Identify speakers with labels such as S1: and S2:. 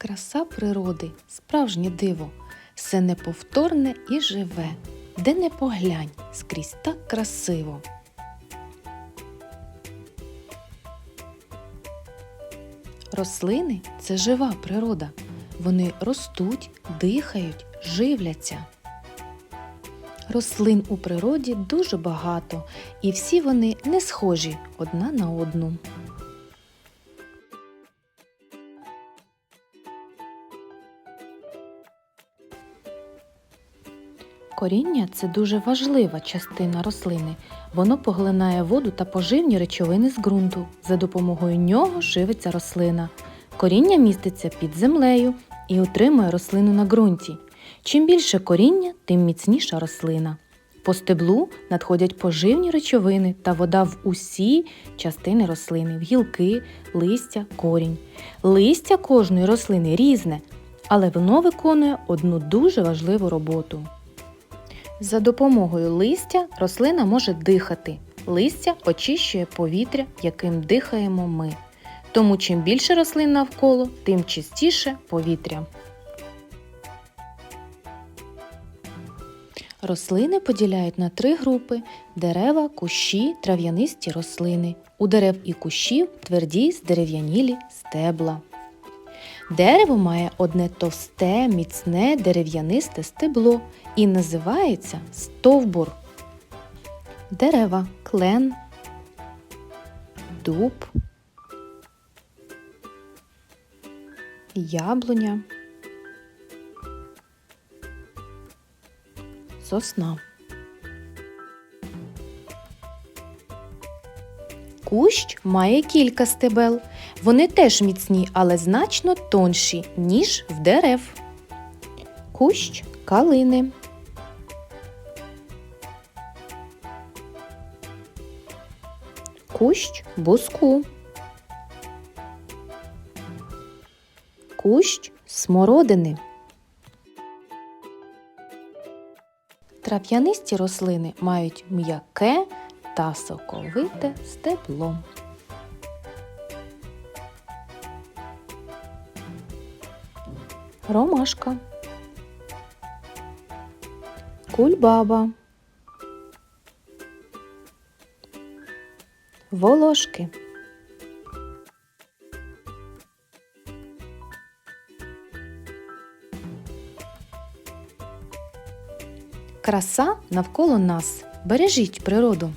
S1: Краса природи, справжнє диво, все неповторне і живе, де не поглянь, скрізь так красиво. Рослини це жива природа. Вони ростуть, дихають, живляться. Рослин у природі дуже багато, і всі вони не схожі одна на одну. Коріння це дуже важлива частина рослини. Воно поглинає воду та поживні речовини з ґрунту. За допомогою нього живиться рослина. Коріння міститься під землею і утримує рослину на ґрунті. Чим більше коріння, тим міцніша рослина. По стеблу надходять поживні речовини та вода в усі частини рослини в гілки, листя, корінь. Листя кожної рослини різне, але воно виконує одну дуже важливу роботу. За допомогою листя рослина може дихати. Листя очищує повітря, яким дихаємо ми. Тому чим більше рослин навколо, тим чистіше повітря. Рослини поділяють на три групи: дерева, кущі, трав'янисті рослини. У дерев і кущів тверді здерев'янілі стебла. Дерево має одне товсте, міцне дерев'янисте стебло і називається стовбур. Дерева клен, дуб, яблуня, сосна. Кущ має кілька стебел. Вони теж міцні, але значно тонші, ніж в дерев. Кущ калини. Кущ буску. Кущ смородини. Трав'янисті рослини мають м'яке та соковите стебло. Ромашка. Кульбаба. Волошки. Краса навколо нас. Бережіть природу.